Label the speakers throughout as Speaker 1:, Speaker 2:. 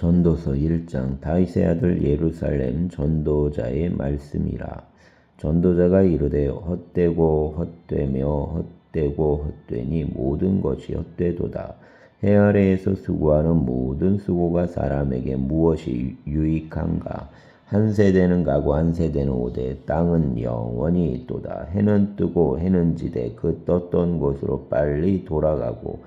Speaker 1: 전도서 1장 다윗의 아들 예루살렘 전도자의 말씀이라. 전도자가 이르되 헛되고 헛되며 헛되고 헛되니 모든 것이 헛되도다. 해 아래에서 수고하는 모든 수고가 사람에게 무엇이 유익한가? 한 세대는 가고 한 세대는 오되 땅은 영원히 있도다. 해는 뜨고 해는 지되 그 떴던 곳으로 빨리 돌아가고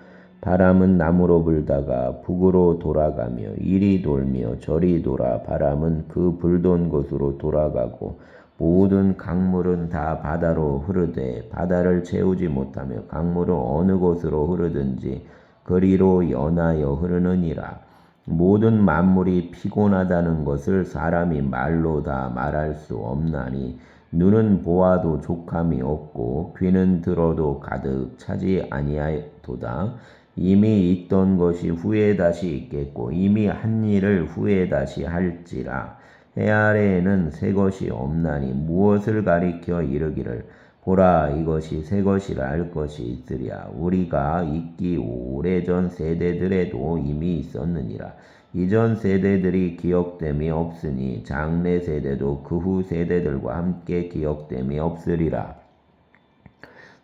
Speaker 1: 바람은 남으로 불다가 북으로 돌아가며 이리 돌며 저리 돌아 바람은 그 불던 곳으로 돌아가고 모든 강물은 다 바다로 흐르되 바다를 채우지 못하며 강물은 어느 곳으로 흐르든지 그리로 연하여 흐르느니라. 모든 만물이 피곤하다는 것을 사람이 말로 다 말할 수 없나니 눈은 보아도 족함이 없고 귀는 들어도 가득 차지 아니하도다 이미 있던 것이 후에 다시 있겠고 이미 한 일을 후에 다시 할지라. 해 아래에는 새 것이 없나니 무엇을 가리켜 이르기를. 보라 이것이 새 것이라 할 것이 있으랴. 우리가 있기 오래전 세대들에도 이미 있었느니라. 이전 세대들이 기억됨이 없으니 장래 세대도 그 후 세대들과 함께 기억됨이 없으리라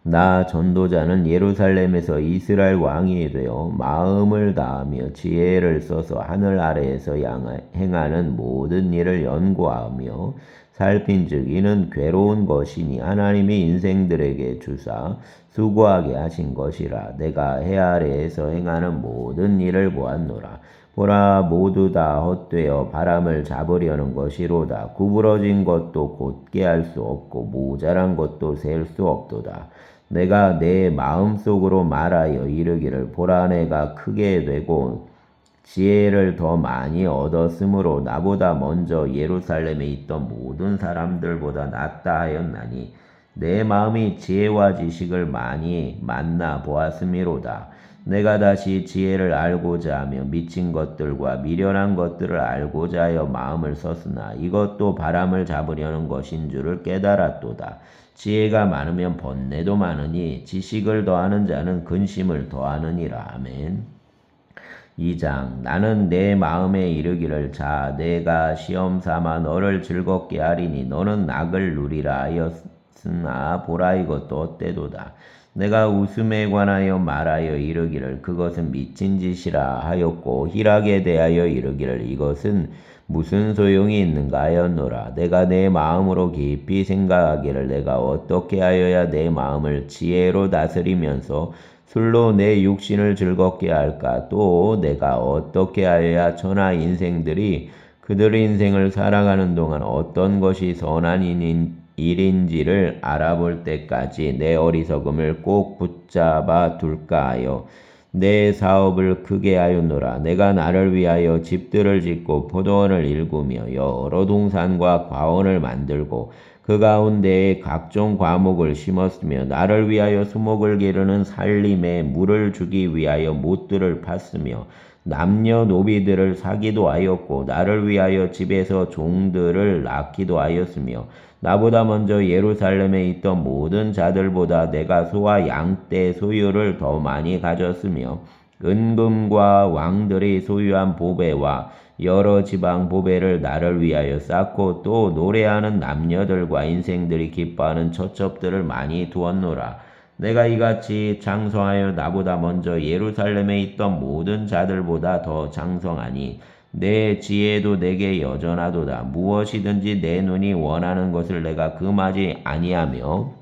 Speaker 1: 나 전도자는 예루살렘에서 이스라엘 왕이 되어 마음을 다하며 지혜를 써서 하늘 아래에서 행하는 모든 일을 연구하며 살핀즉 이는 괴로운 것이니 하나님이 인생들에게 주사 수고하게 하신 것이라. 내가 해 아래에서 행하는 모든 일을 보았노라 보라 모두 다 헛되어 바람을 잡으려는 것이로다 구부러진 것도 곧게 할 수 없고 모자란 것도 셀 수 없도다 내가 내 마음속으로 말하여 이르기를 보라 내가 크게 되고 지혜를 더 많이 얻었으므로 나보다 먼저 예루살렘에 있던 모든 사람들보다 낫다 하였나니 내 마음이 지혜와 지식을 많이 만나 보았음이로다. 내가 다시 지혜를 알고자 하며 미친 것들과 미련한 것들을 알고자 하여 마음을 썼으나 이것도 바람을 잡으려는 것인 줄을 깨달았도다. 지혜가 많으면 번뇌도 많으니 지식을 더하는 자는 근심을 더하느니라. 아멘. 2장 나는 내 마음에 이르기를 자 내가 시험 삼아 너를 즐겁게 하리니 너는 낙을 누리라 하였으나 보라 이것도 어때도다. 내가 웃음에 관하여 말하여 이르기를 그것은 미친 짓이라 하였고 희락에 대하여 이르기를 이것은 무슨 소용이 있는가 하였노라. 내가 내 마음으로 깊이 생각하기를 내가 어떻게 하여야 내 마음을 지혜로 다스리면서 술로 내 육신을 즐겁게 할까? 또 내가 어떻게 하여야 천하 인생들이 그들의 인생을 살아가는 동안 어떤 것이 선한 일인지를 알아볼 때까지 내 어리석음을 꼭 붙잡아 둘까 하여 내 사업을 크게 하였노라. 내가 나를 위하여 집들을 짓고 포도원을 일구며 여러 동산과 과원을 만들고 그 가운데에 각종 과목을 심었으며 나를 위하여 수목을 기르는 살림에 물을 주기 위하여 못들을 팠으며 남녀 노비들을 사기도 하였고 나를 위하여 집에서 종들을 낳기도 하였으며 나보다 먼저 예루살렘에 있던 모든 자들보다 내가 소와 양떼 소유를 더 많이 가졌으며 은금과 왕들이 소유한 보배와 여러 지방 보배를 나를 위하여 쌓고 또 노래하는 남녀들과 인생들이 기뻐하는 처첩들을 많이 두었노라. 내가 이같이 장성하여 나보다 먼저 예루살렘에 있던 모든 자들보다 더 장성하니 내 지혜도 내게 여전하도다. 무엇이든지 내 눈이 원하는 것을 내가 금하지 아니하며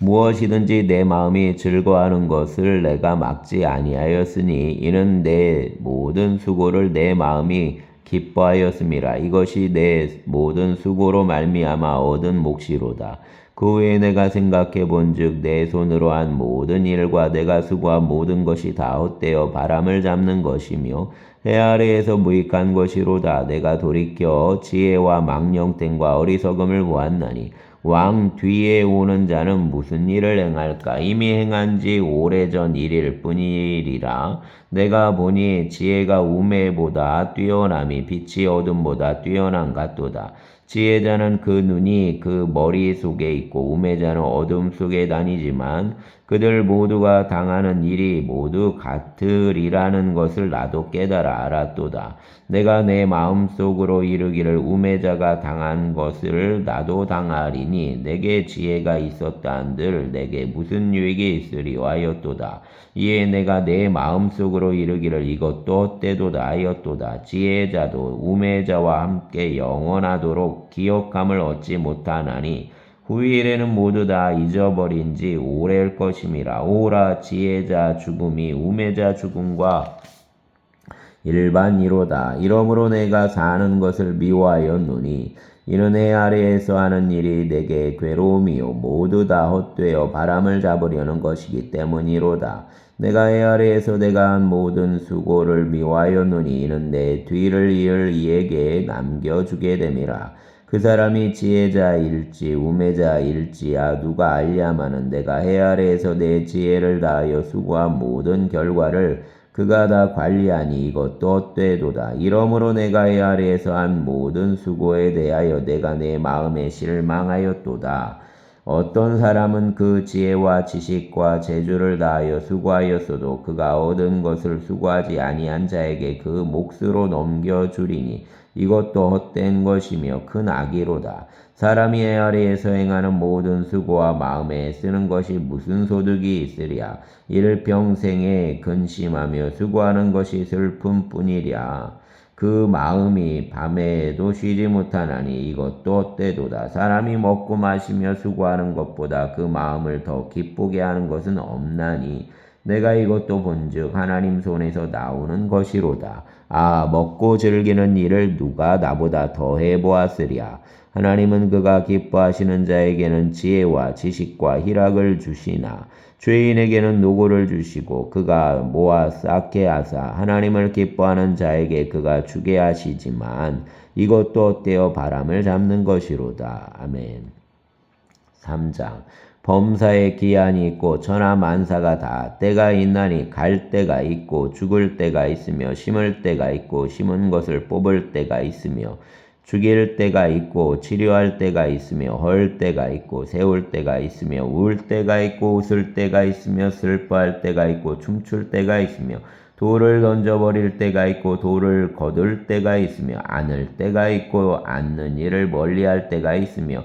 Speaker 1: 무엇이든지 내 마음이 즐거워하는 것을 내가 막지 아니하였으니 이는 내 모든 수고를 내 마음이 기뻐하였음이라 이것이 내 모든 수고로 말미암아 얻은 몫이로다. 그 후에 내가 생각해 본즉 내 손으로 한 모든 일과 내가 수고한 모든 것이 다 헛되어 바람을 잡는 것이며 해 아래에서 무익한 것이로다 내가 돌이켜 지혜와 망령됨과 어리석음을 보았나니 왕 뒤에 오는 자는 무슨 일을 행할까? 이미 행한 지 오래전 일일 뿐이리라. 내가 보니 지혜가 우매보다 뛰어남이 빛이 어둠보다 뛰어난 같도다. 지혜자는 그 눈이 그 머리 속에 있고 우매자는 어둠 속에 다니지만 그 그들 모두가 당하는 일이 모두 같으리라는 것을 나도 깨달아 알았도다. 내가 내 마음속으로 이르기를 우매자가 당한 것을 나도 당하리니 내게 지혜가 있었다 한들 내게 무슨 유익이 있으리와 하였도다. 이에 내가 내 마음속으로 이르기를 이것도 헛되도다 하였도다. 지혜자도 우매자와 함께 영원하도록 기억함을 얻지 못하나니 후일에는 모두 다 잊어버린 지 오래일 것임이라. 오라 지혜자 죽음이 우매자 죽음과 일반이로다. 이러므로 내가 사는 것을 미워하였노니 이는 해 아래에서 하는 일이 내게 괴로움이요 모두 다 헛되어 바람을 잡으려는 것이기 때문이로다. 내가 해 아래에서 내가 한 모든 수고를 미워하였노니 이는 내 뒤를 이을 이에게 남겨주게 됨이라. 그 사람이 지혜자일지 우매자일지야 누가 알랴마는 내가 해 아래에서 내 지혜를 다하여 수고한 모든 결과를 그가 다 관리하니 이것도 헛되도다. 이러므로 내가 해 아래에서 한 모든 수고에 대하여 내가 내 마음에 실망하였도다. 어떤 사람은 그 지혜와 지식과 재주를 다하여 수고하였어도 그가 얻은 것을 수고하지 아니한 자에게 그 몫으로 넘겨주리니 이것도 헛된 것이며 큰 악이로다. 사람이 애 아래에서 행하는 모든 수고와 마음에 쓰는 것이 무슨 소득이 있으랴. 일평생에 근심하며 수고하는 것이 슬픔뿐이랴. 그 마음이 밤에도 쉬지 못하나니 이것도 헛되도다. 사람이 먹고 마시며 수고하는 것보다 그 마음을 더 기쁘게 하는 것은 없나니 내가 이것도 본즉 하나님 손에서 나오는 것이로다. 아 먹고 즐기는 일을 누가 나보다 더 해 보았으랴. 하나님은 그가 기뻐하시는 자에게는 지혜와 지식과 희락을 주시나 죄인에게는 노고를 주시고 그가 모아 쌓게 하사 하나님을 기뻐하는 자에게 그가 주게 하시지만 이것도 어때어 바람을 잡는 것이로다. 아멘. 3장 범사에 기한이 있고 천하 만사가 다 때가 있나니 갈 때가 있고 죽을 때가 있으며 심을 때가 있고 심은 것을 뽑을 때가 있으며 죽일 때가 있고 치료할 때가 있으며 헐 때가 있고 세울 때가 있으며 울 때가 있고 웃을 때가 있으며 슬퍼할 때가 있고 춤출 때가 있으며 돌을 던져버릴 때가 있고 돌을 거둘 때가 있으며 안을 때가 있고 앉는 일을 멀리할 때가 있으며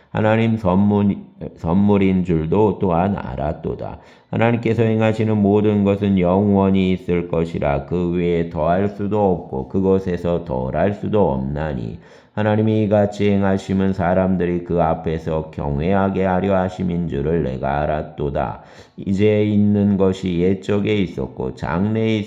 Speaker 1: 하나님 선물, 선물인 줄도 또한 알았도다. 하나님께서 행하시는 모든 것은 영원히 있을 것이라 그 외에 더할 수도 없고 그것에서 덜할 수도 없나니 하나님이 이같이 행하심은 사람들이 그 앞에서 경외하게 하려 하심인 줄을 내가 알았도다. 이제 있는 것이 옛적에 있었고 장래에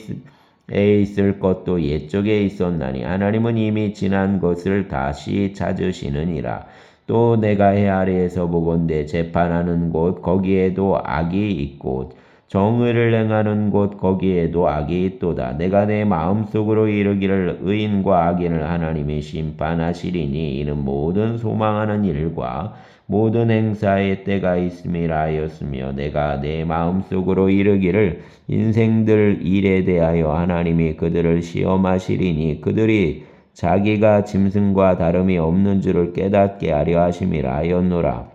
Speaker 1: 있을 것도 옛적에 있었나니 하나님은 이미 지난 것을 다시 찾으시느니라. 또 내가 해 아래에서 보건대 재판하는 곳 거기에도 악이 있고 정의를 행하는 곳 거기에도 악이 있도다. 내가 내 마음속으로 이르기를 의인과 악인을 하나님이 심판하시리니 이는 모든 소망하는 일과 모든 행사의 때가 있음이라 하였으며 내가 내 마음속으로 이르기를 인생들 일에 대하여 하나님이 그들을 시험하시리니 그들이 자기가 짐승과 다름이 없는 줄을 깨닫게 하려 하심이라 하였노라.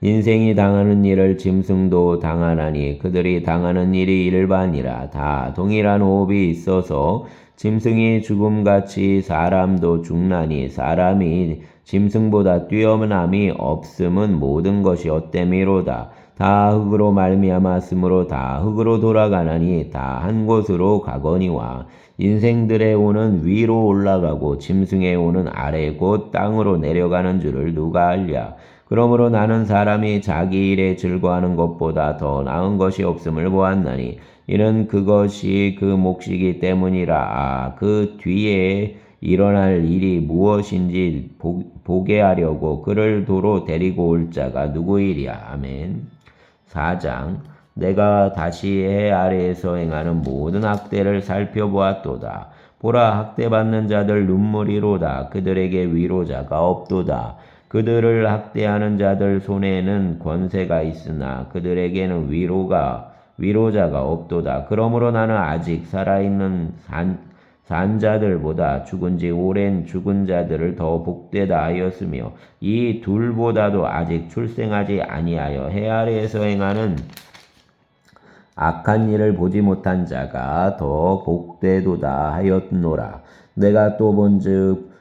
Speaker 1: 인생이 당하는 일을 짐승도 당하나니 그들이 당하는 일이 일반이라 다 동일한 호흡이 있어서 짐승이 죽음같이 사람도 죽나니 사람이 짐승보다 뛰어남이 없음은 모든 것이 헛됨이로다. 다 흙으로 말미암았으므로 다 흙으로 돌아가나니 다 한 곳으로 가거니와. 인생들의 오는 위로 올라가고 짐승의 오는 아래 곧 땅으로 내려가는 줄을 누가 알랴? 그러므로 나는 사람이 자기 일에 즐거워하는 것보다 더 나은 것이 없음을 보았나니 이는 그것이 그 몫이기 때문이라. 아, 그 뒤에 일어날 일이 무엇인지 보, 보게 하려고 그를 도로 데리고 올 자가 누구이랴? 아멘 4장 내가 다시 해 아래에서 행하는 모든 학대를 살펴보았도다. 보라 학대받는 자들 눈물이로다. 그들에게 위로자가 없도다. 그들을 학대하는 자들 손에는 권세가 있으나 그들에게는 위로가 위로자가 없도다. 그러므로 나는 아직 살아있는 산, 산 자들보다 죽은 지 오랜 죽은 자들을 더 복되다 하였으며 이 둘보다도 아직 출생하지 아니하여 해 아래에서 행하는 악한 일을 보지 못한 자가 더 복되도다 하였노라. 내가 또 본즉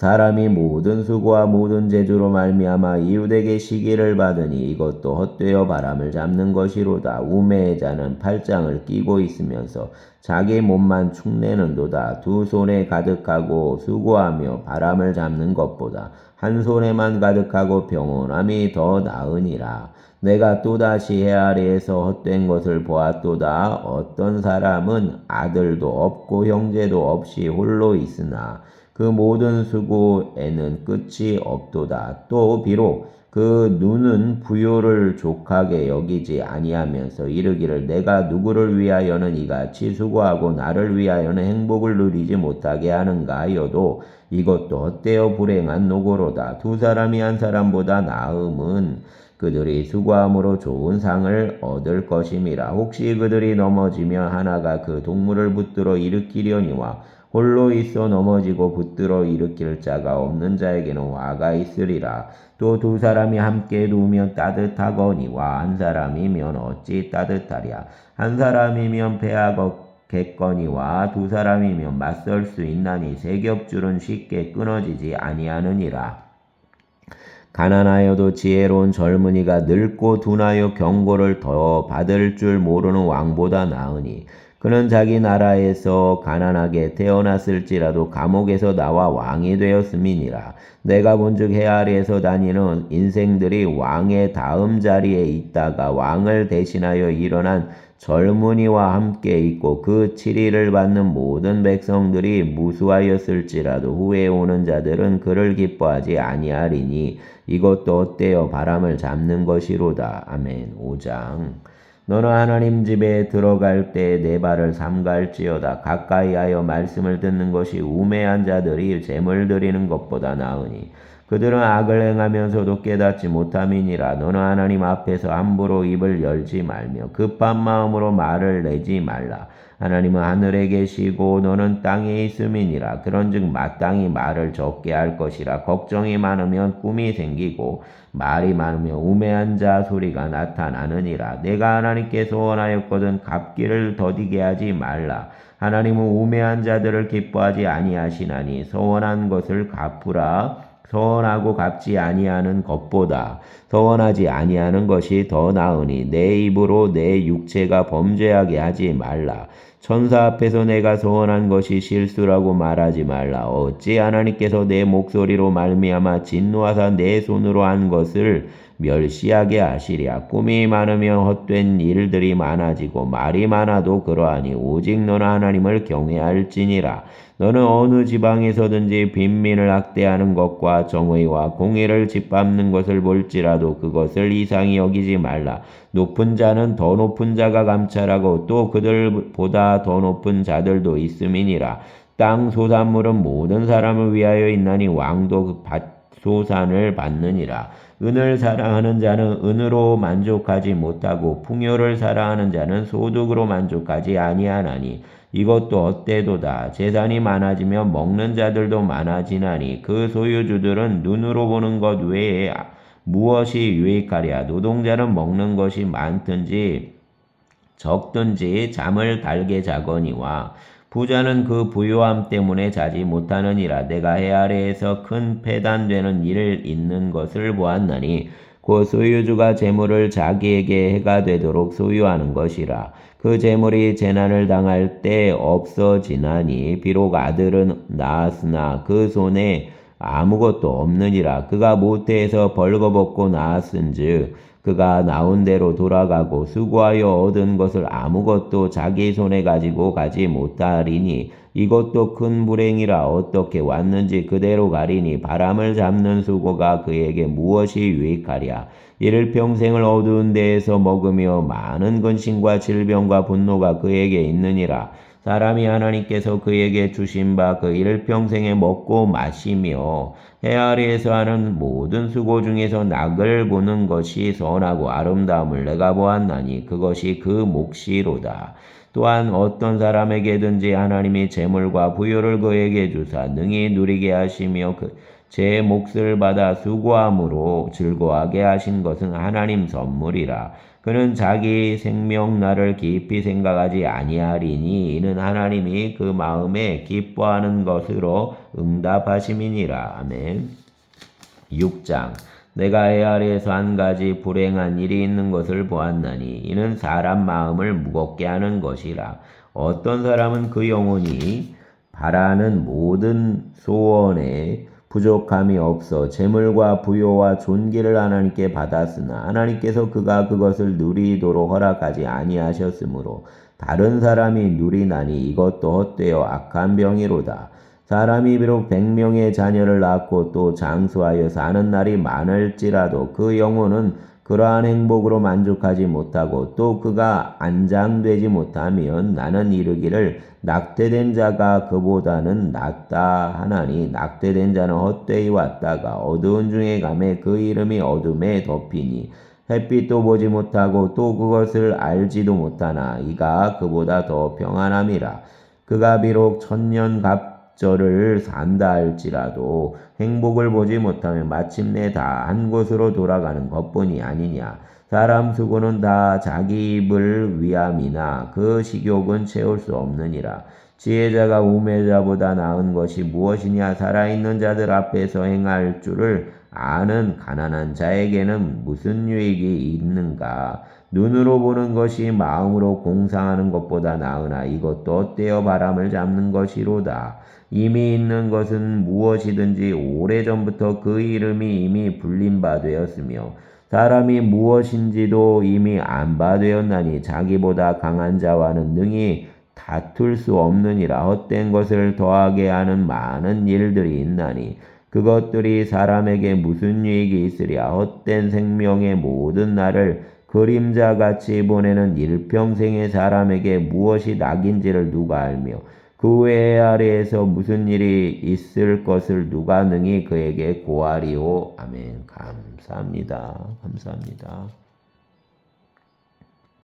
Speaker 1: 사람이 모든 수고와 모든 재주로 말미암아 이웃에게 시기를 받으니 이것도 헛되어 바람을 잡는 것이로다. 우매의 자는 팔짱을 끼고 있으면서 자기 몸만 축내는도다. 두 손에 가득하고 수고하며 바람을 잡는 것보다 한 손에만 가득하고 평온함이 더 나으니라. 내가 또다시 해 아래에서 헛된 것을 보았도다. 어떤 사람은 아들도 없고 형제도 없이 홀로 있으나 그 모든 수고에는 끝이 없도다. 또 비록 그 눈은 부요를 족하게 여기지 아니하면서 이르기를 내가 누구를 위하여는 이같이 수고하고 나를 위하여는 행복을 누리지 못하게 하는가 하여도 이것도 헛되어 불행한 노고로다. 두 사람이 한 사람보다 나음은 그들이 수고함으로 좋은 상을 얻을 것임이라. 혹시 그들이 넘어지면 하나가 그 동물을 붙들어 일으키려니와 홀로 있어 넘어지고 붙들어 일으킬 자가 없는 자에게는 화가 있으리라. 또 두 사람이 함께 누우면 따뜻하거니와 한 사람이면 어찌 따뜻하랴. 한 사람이면 패하겠거니와 두 사람이면 맞설 수 있나니 세 겹줄은 쉽게 끊어지지 아니하느니라. 가난하여도 지혜로운 젊은이가 늙고 둔하여 경고를 더 받을 줄 모르는 왕보다 나으니 그는 자기 나라에서 가난하게 태어났을지라도 감옥에서 나와 왕이 되었음이니라. 내가 본즉 해 아래에서 다니는 인생들이 왕의 다음 자리에 있다가 왕을 대신하여 일어난 젊은이와 함께 있고 그 치리를 받는 모든 백성들이 무수하였을지라도 후에 오는 자들은 그를 기뻐하지 아니하리니 이것도 어때요 바람을 잡는 것이로다. 아멘. 5장 너는 하나님 집에 들어갈 때 내 발을 삼갈지어다. 가까이하여 말씀을 듣는 것이 우매한 자들이 재물 드리는 것보다 나으니 그들은 악을 행하면서도 깨닫지 못함이니라. 너는 하나님 앞에서 함부로 입을 열지 말며 급한 마음으로 말을 내지 말라 하나님은 하늘에 계시고 너는 땅에 있음이니라. 그런즉 마땅히 말을 적게 할 것이라. 걱정이 많으면 꿈이 생기고 말이 많으면 우매한 자 소리가 나타나느니라. 내가 하나님께 소원하였거든 갚기를 더디게 하지 말라. 하나님은 우매한 자들을 기뻐하지 아니하시나니 소원한 것을 갚으라. 서원하고 갚지 아니하는 것보다 서원하지 아니하는 것이 더 나으니 내 입으로 내 육체가 범죄하게 하지 말라. 천사 앞에서 내가 소원한 것이 실수라고 말하지 말라. 어찌 하나님께서 내 목소리로 말미암아 진노하사 내 손으로 한 것을 멸시하게 하시랴. 꿈이 많으면 헛된 일들이 많아지고 말이 많아도 그러하니 오직 너는 하나님을 경외할지니라. 너는 어느 지방에서든지 빈민을 학대하는 것과 정의와 공의를 짓밟는 것을 볼지라도 그것을 이상히 여기지 말라. 높은 자는 더 높은 자가 감찰하고 또 그들보다 더 높은 자들도 있음이니라. 땅 소산물은 모든 사람을 위하여 있나니 왕도 그 소산을 받느니라. 은을 사랑하는 자는 은으로 만족하지 못하고 풍요를 사랑하는 자는 소득으로 만족하지 아니하나니 이것도 헛되도다. 재산이 많아지면 먹는 자들도 많아지나니 그 소유주들은 눈으로 보는 것 외에 무엇이 유익하랴. 노동자는 먹는 것이 많든지 적든지 잠을 달게 자거니와 부자는 그 부요함 때문에 자지 못하느니라. 내가 해 아래에서 큰 폐단되는 일을 있는 것을 보았나니 곧 소유주가 재물을 자기에게 해가 되도록 소유하는 것이라. 그 재물이 재난을 당할 때 없어지나니 비록 아들은 낳았으나 그 손에 아무것도 없느니라. 그가 모태에서 벌거벗고 낳았은즉 그가 나온 대로 돌아가고 수고하여 얻은 것을 아무것도 자기 손에 가지고 가지 못하리니 이것도 큰 불행이라 어떻게 왔는지 그대로 가리니 바람을 잡는 수고가 그에게 무엇이 유익하랴. 이를 평생을 어두운 데에서 먹으며 많은 근심과 질병과 분노가 그에게 있느니라 사람이 하나님께서 그에게 주신 바 그 일평생에 먹고 마시며 해 아래에서 하는 모든 수고 중에서 낙을 보는 것이 선하고 아름다움을 내가 보았나니 그것이 그 몫이로다. 또한 어떤 사람에게든지 하나님이 재물과 부요를 그에게 주사 능히 누리게 하시며 그 제 몫을 받아 수고함으로 즐거워하게 하신 것은 하나님 선물이라. 그는 자기 생명날을 깊이 생각하지 아니하리니 이는 하나님이 그 마음에 기뻐하는 것으로 응답하심이니라. 아멘. 6장 내가 해 아래에서 한 가지 불행한 일이 있는 것을 보았나니 이는 사람 마음을 무겁게 하는 것이라. 어떤 사람은 그 영혼이 바라는 모든 소원에 부족함이 없어 재물과 부요와 존귀를 하나님께 받았으나 하나님께서 그가 그것을 누리도록 허락하지 아니하셨으므로 다른 사람이 누리나니 이것도 헛되어 악한 병이로다. 사람이 비록 백명의 자녀를 낳고 또 장수하여 사는 날이 많을지라도 그 영혼은 그러한 행복으로 만족하지 못하고 또 그가 안장되지 못하면 나는 이르기를 낙태된 자가 그보다는 낫다 하나니 낙태된 자는 헛되이 왔다가 어두운 중에 감에 그 이름이 어둠에 덮이니 햇빛도 보지 못하고 또 그것을 알지도 못하나 이가 그보다 더 평안함이라. 그가 비록 천년 갑 절을 산다 할지라도 행복을 보지 못하면 마침내 다 한 곳으로 돌아가는 것뿐이 아니냐. 사람 수고는 다 자기 입을 위함이나 그 식욕은 채울 수 없느니라. 지혜자가 우매자보다 나은 것이 무엇이냐? 살아있는 자들 앞에서 행할 줄을 아는 가난한 자에게는 무슨 유익이 있는가? 눈으로 보는 것이 마음으로 공상하는 것보다 나으나 이것도 어때요 바람을 잡는 것이로다. 이미 있는 것은 무엇이든지 오래전부터 그 이름이 이미 불린 바 되었으며 사람이 무엇인지도 이미 안 바 되었나니 자기보다 강한 자와는 능히 다툴 수 없느니라 헛된 것을 더하게 하는 많은 일들이 있나니 그것들이 사람에게 무슨 유익이 있으랴 헛된 생명의 모든 날을 그림자같이 보내는 일평생의 사람에게 무엇이 낙인지를 누가 알며 그 외 아래에서 무슨 일이 있을 것을 누가 능히 그에게 고하리오. 아멘. 감사합니다. 감사합니다.